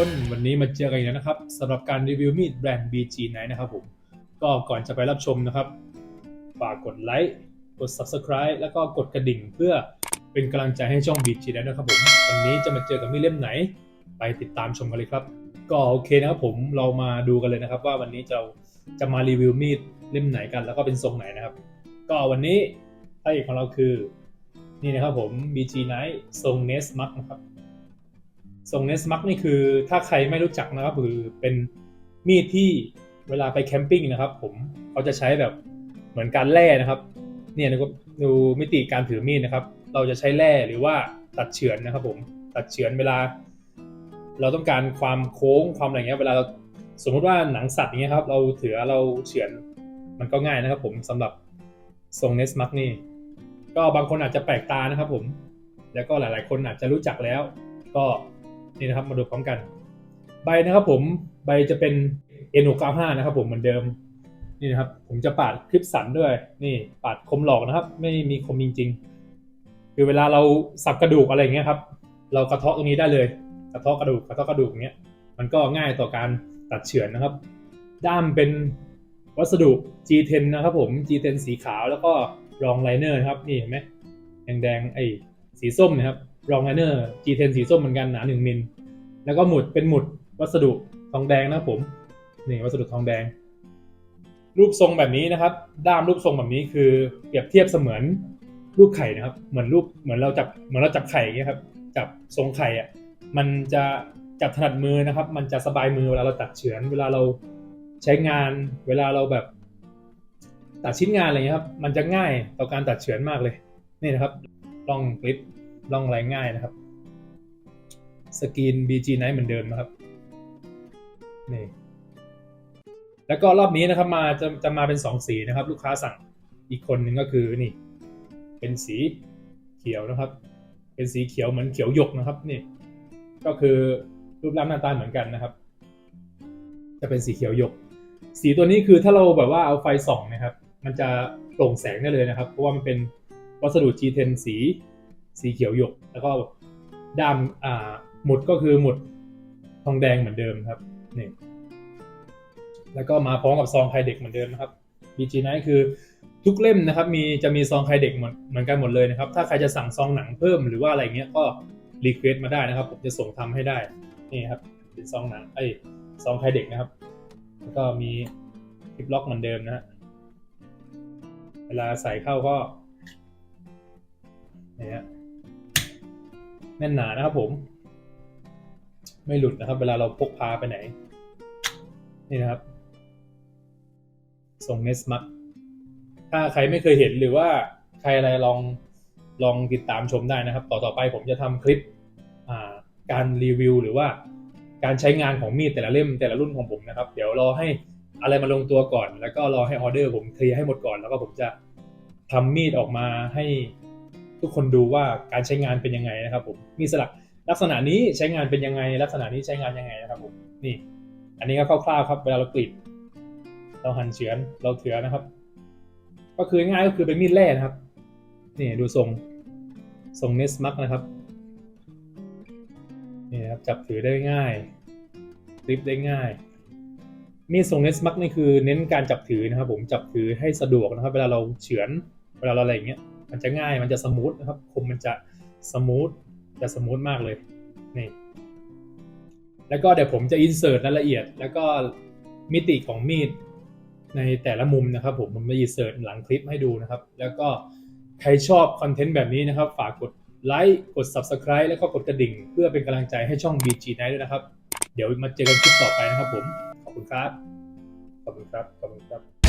วันนี้มาเจอกันอีกแล้วนะครับสำหรับการรีวิวมีดแบรนด์ BG Night นะครับผม ก็ก่อนจะไปรับชมนะครับ ฝากกดไลค์กด Subscribe แล้วก็กดกระดิ่งเพื่อเป็นกำลังใจให้ช่อง BG Night นะครับผม วันนี้จะมาเจอกับมีดเล่มไหน ไปติดตามชมกันเลยครับ ก็โอเคนะครับผมเรามาดูกันเลยนะครับว่าวันนี้เราจะมารีวิวมีดเล่มไหนกัน แล้วก็เป็นทรงไหนนะครับ ก็วันนี้พระเอกของเราคือ นี่นะครับผม BG Night ทรง n e s m a r k นะครับ ทรงเนสมักนี่คือถ้าใครไม่รู้จักนะครับคือเป็นมีดที่เวลาไปแคมปิ้งนะครับ ผมเขาจะใช้แบบเหมือนการแล่นะครับ เนี่ยนะครับดูมิติการถือมีดนะครับ เราจะใช้แล่หรือว่าตัดเฉือนนะครับ ผมตัดเฉือนเวลา เราต้องการความโค้งความอะไรเงี้ยเวลาเราสมมุติว่าหนังสัตว์อย่างเงี้ยครับ เราถือเราเฉือนมันก็ง่ายนะครับ ผมสำหรับทรงเนสมักนี่ก็บางคนอาจจะแปลกตานะครับ ผม แล้วก็หลาย ๆ คนอาจจะรู้จักแล้ว ก็ นี่นะครับมาดูพร้อมกัน ใบนะครับผมใบจะเป็น N695 นะครับผมเหมือนเดิมนี่นะครับ ผมจะปาดคลิปสันด้วย นี่ปาดคมหลอกนะครับ ไม่มีคมจริงๆคือเวลาเราสับกระดูกอะไรอย่างเงี้ยครับ เรากระเทาะตรงนี้ได้เลย กระเทาะกระดูกกระเทาะกระดูกเงี้ยมันก็ง่ายต่อการตัดเฉือนนะครับ ด้ามเป็นวัสดุ G10 นะครับผม G10 สีขาวแล้วก็รองไลเนอร์ครับนี่เห็นไหมแดงๆไอ้สีส้มนะครับ รองไลเนอร์ G10 สีส้มเหมือนกันหนา1มิล แล้วก็หมุดเป็นหมุดวัสดุทองแดงนะผม นี่วัสดุทองแดง รูปทรงแบบนี้นะครับ ด้ามรูปทรงแบบนี้คือเปรียบเทียบเสมือนลูกไข่นะครับ เหมือนรูปเหมือนเราจับเหมือนเราจับไข่เงี้ยครับ จับทรงไข่อะ มันจะจับถนัดมือนะครับ มันจะสบายมือเวลาเราตัดเฉือน เวลาเราใช้งาน เวลาเราแบบตัดชิ้นงานอะไรเงี้ยครับ มันจะง่ายต่อการตัดเฉือนมากเลย นี่นะครับลองกริป ล่องอะไรง่ายนะครับ สกรีน BG Night เหมือนเดิมนะครับ นี่ แล้วก็รอบนี้นะครับมาจะจะมาเป็นสองสีนะครับ ลูกค้าสั่งอีกคนหนึ่งก็คือนี่ เป็นสีเขียวนะครับ เป็นสีเขียวเหมือนเขียวหยกนะครับ นี่ ก็คือรูปร่างหน้าตาเหมือนกันนะครับ จะเป็นสีเขียวหยก สีตัวนี้คือถ้าเราแบบว่าเอาไฟส่องนะครับ มันจะโปร่งแสงได้เลยนะครับ เพราะว่ามันเป็นวัสดุ G10 สี สีเขียวหยก แล้วก็ด้ามอ่าหมุดก็คือหมุดทองแดงเหมือนเดิมครับนี่แล้วก็มาพร้อมกับซองไคเด็กเหมือนเดิมนะครับ BG Night คือทุกเล่มนะครับมีจะมีซองไคเด็กเหมือนเหมือนกันหมดเลยนะครับ ถ้าใครจะสั่งซองหนังเพิ่มหรือว่าอะไรเงี้ยก็รีเควสตมาได้นะครับ ผมจะส่งทำให้ได้นี่ครับเป็นซองหนังไอ้ซองไคเด็กนะครับ แล้วก็มีคลิปล็อกเหมือนเดิมนะฮะเวลาใส่เข้าก็เนี่ยฮะ แน่นหนานะครับผม ไม่หลุดนะครับ เวลาเราพกพาไปไหน นี่นะครับส่งเนสมักถ้าใครไม่เคยเห็นหรือว่าใครอะไรลองลองติดตามชมได้นะครับ ต่อต่อไปผมจะทำคลิปการรีวิวหรือว่าการใช้งานของมีดแต่ละเล่มแต่ละรุ่นของผมนะครับ เดี๋ยวรอให้อะไรมาลงตัวก่อน แล้วก็รอให้ออเดอร์ผมเคลียร์ให้หมดก่อน แล้วก็ผมจะทำมีดออกมาให้ ทุกคนดูว่าการใช้งานเป็นยังไงนะครับผมมีสลักลักษณะนี้ใช้งานเป็นยังไง ลักษณะนี้ใช้งานยังไงนะครับผมนี่ อันนี้ก็คร่าวๆครับเวลาเรากรีดเราหั่นเฉือนเราเถือนะครับ ก็คือง่ายก็คือเป็นมีดแร่นะครับนี่ดูทรงทรงเนสมักนะครับนี่นะครับจับถือได้ง่ายกริปได้ง่าย มีดทรงเนสมักนี่คือเน้นการจับถือนะครับ ผมจับถือให้สะดวกนะครับ เวลาเราเฉือนเวลาเราอะไรอย่างเงี้ย มันจะง่ายมันจะสมูทนะครับคมมันจะสมูทจะสมูทมากเลยนี่แล้วก็เดี๋ยวผมจะอินเสิร์ตรายละเอียด แล้วก็มิติของมีดในแต่ละมุมนะครับ ผมผมจะอินเสิร์ตหลังคลิปให้ดูนะครับ แล้วก็ใครชอบคอนเทนต์แบบนี้นะครับ ฝากกดไลค์กด Subscribe แล้วก็กดกระดิ่ง เพื่อเป็นกำลังใจให้ช่อง BG Night ด้วยนะครับ เดี๋ยวมาเจอกันคลิปต่อไปนะครับผม ขอบคุณครับ ขอบคุณครับ ขอบคุณครับ